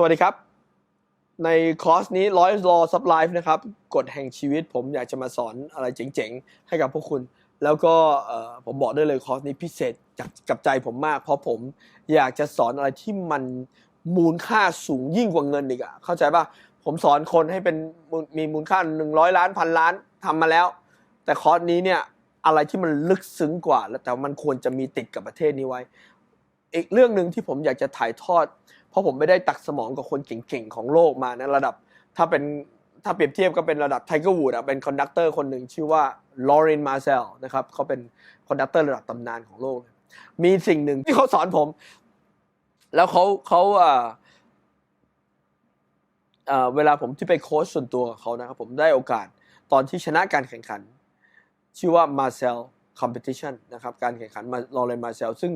สวัสดีครับ ในคอร์สนี้ Loy Law Sub Life นะครับกฎแห่งชีวิตผมอยากจะมาสอนอะไรเจ๋งๆ ให้กับพวกคุณ แล้วก็ผมบอกได้เลยคอร์สนี้พิเศษจากกับใจผมมาก เพราะผมอยากจะสอนอะไรที่มันมูลค่าสูงยิ่งกว่าเงินอีกอะเข้าใจป่ะผมสอนคนให้เป็นมีมูลค่า 100 ล้านพันล้านทำมาแล้ว แต่คอร์สนี้เนี่ยอะไรที่มันลึกซึ้งกว่า แล้วแต่มันควรจะมีติดกับประเทศนี้ไว้ อีกเรื่องหนึ่งที่ผมอยากจะถ่ายทอด เพราะผมไม่ได้ตักสมองกับคนเก่งๆของโลกมานะระดับถ้าเป็นถ้าเปรียบเทียบก็เป็นระดับไทเกอร์วูดอะเป็นคอนดักเตอร์คนหนึ่งชื่อว่าลอเรนมาเซลนะครับเขาเป็นคอนดักเตอร์ระดับตำนานของโลก มีสิ่งหนึ่งที่เขาสอนผม แล้วเขาเขาอ่าเอ่อเวลาผมที่ไปโค้ชส่วนตัวกับเขานะครับผมได้โอกาสตอนที่ชนะการแข่งขัน ชื่อว่า Marcel Competition นะครับการแข่งขันมาลอเรนมาเซลซึ่ง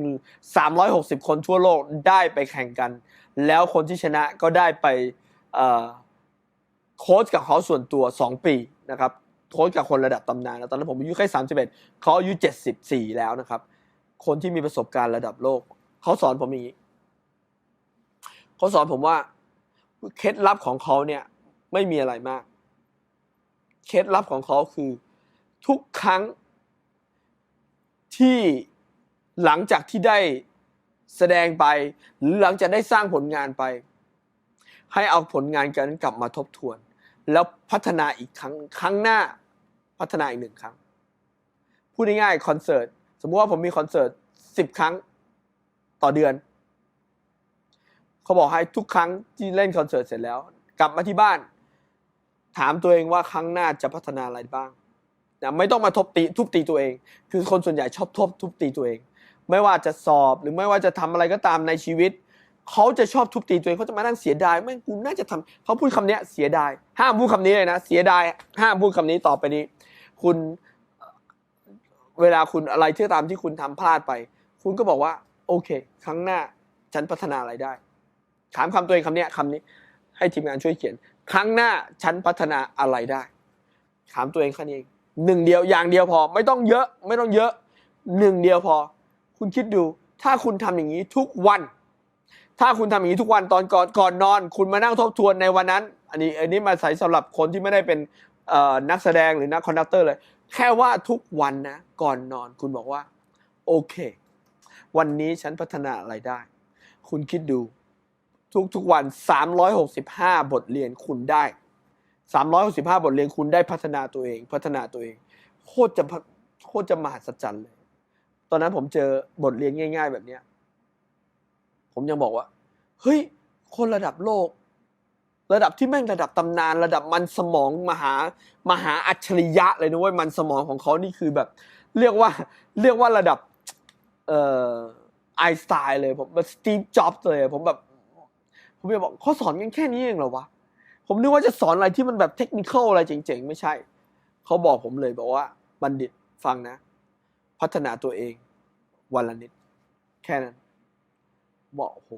360 คนทั่วโลกได้ไปแข่งกัน แล้วคนที่ชนะก็ได้ไปโค้ชกับเขาส่วนตัว 2 ปีนะครับโค้ชกับคนระดับตำนานแล้วตอนนั้นผมอายุแค่31เขาอายุ 74 แล้วนะครับ คนที่มีประสบการณ์ระดับโลก เขาสอนผมอย่างนี้เขาสอนผมว่าเคล็ดลับของเขาเนี่ยไม่มีอะไรมาก เคล็ดลับของเขาคือทุกครั้ง ที่หลังจากที่ได้แสดงไป หรือหลังจากได้สร้างผลงานไป ให้เอาผลงานกันนั้นกลับมาทบทวน แล้วพัฒนาอีกครั้งครั้งหน้าพัฒนาอีกหนึ่งครั้ง พูดง่ายๆคอนเสิร์ตสมมติว่าผมมีคอนเสิร์ตสิบครั้งต่อเดือน เขาบอกให้ทุกครั้งที่เล่นคอนเสิร์ตเสร็จแล้ว กลับมาที่บ้าน ถามตัวเองว่าครั้งหน้าจะพัฒนาอะไรบ้าง นะไม่ต้องมาทบตีทุบตีตัวเอง คือคนส่วนใหญ่ชอบทบทุบตีตัวเอง ไม่ว่าจะสอบหรือไม่ว่าจะทำอะไรก็ตามในชีวิตเขาจะชอบทุบตีตัวเองเขาจะมานั่งเสียดายไม่งกูน่าจะทำเขาพูดคำเนี้ยเสียดาย ห้ามพูดคำนี้เลยนะ เสียดายห้ามพูดคำนี้ต่อไปนี้ คุณเวลาคุณอะไรที่ตามที่คุณทำพลาดไป คุณก็บอกว่า โอเค ครั้งหน้าฉันพัฒนาอะไรได้ ถามคำตัวเองคำเนี้ยคำนี้ ให้ทีมงานช่วยเขียน ครั้งหน้าฉันพัฒนาอะไรได้ ถามตัวเองแค่นี้เอง หนึ่งเดียวอย่างเดียวพอไม่ต้องเยอะไม่ต้องเยอะหนึ่งเดียวพอ คุณคิดดู ถ้าคุณทำอย่างนี้ทุกวัน ถ้าคุณทำอย่างนี้ทุกวันตอนก่อนก่อนนอน คุณมานั่งทบทวนในวันนั้น อันนี้อันนี้มาใส่สำหรับคนที่ไม่ได้เป็นนักแสดงหรือนักคอนดักเตอร์เลย แค่ว่าทุกวันนะ ก่อนนอนคุณบอกว่า โอเค วันนี้ฉันพัฒนาอะไรได้ คุณคิดดู ทุกทุกๆวัน 365 บทเรียนคุณได้ 365 บทเรียนคุณได้พัฒนาตัวเอง พัฒนาตัวเอง โคตรจะโคตรจะมหัศจรรย์เลย ตอนนั้นผมเจอบทเรียนง่าย ๆ แบบเนี้ย ผมยังบอกว่า เฮ้ย คนระดับโลก ระดับที่แม่งระดับตำนาน ระดับมันสมองมหามหาอัจฉริยะเลยนะเว้ยมันสมองของเขานี่คือแบบ เรียกว่า เรียกว่าระดับ เอ่อไอสไตล์เลยผมแบบสตีฟจ็อบส์เลย ผมแบบ ผมจะบอกเขาสอนกันแค่นี้เองเหรอวะ ผมนึกว่าจะสอนอะไรที่มันแบบเทคนิคอลอะไรเจ๋งๆ ไม่ใช่ เขาบอกผมเลยบอกว่าบัณฑิตฟังนะ พัฒนาตัวเอง วันละนิด แค่นั้นบอกโอ้โห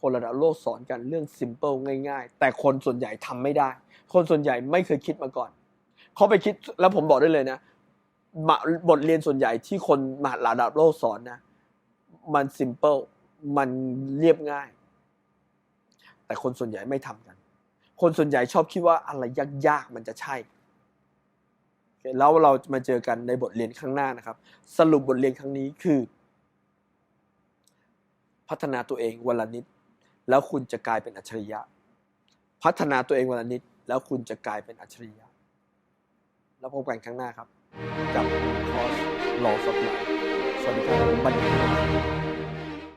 คนระดับโลกสอนกันเรื่องซิมเ l ิลง่ายๆ แต่คนส่วนใหญ่ทำไม่ได้ คนส่วนใหญ่ไม่เคยคิดมาก่อน เขาไปคิดแล้วผมบอกได้เลยนะบทเรียนส่วนใหญ่ที่คนมาระดับโลกสอนนะ มันซิมเ l ิลมันเรียบง่าย แต่คนส่วนใหญ่ไม่ทำกัน คนส่วนใหญ่ชอบคิดว่าอะไรยากๆมันจะใช่ แล้วเรามาเจอกันในบทเรียนข้างหน้านะครับ สรุปบทเรียนครั้งนี้คือ พัฒนาตัวเองวันละนิด แล้วคุณจะกลายเป็นอัจฉริยะ พัฒนาตัวเองวันละนิด แล้วคุณจะกลายเป็นอัจฉริยะ แล้วพบกันครั้งหน้าครับ กับคอร์ส Law of Life สวัสดีครับผมบัณฑิต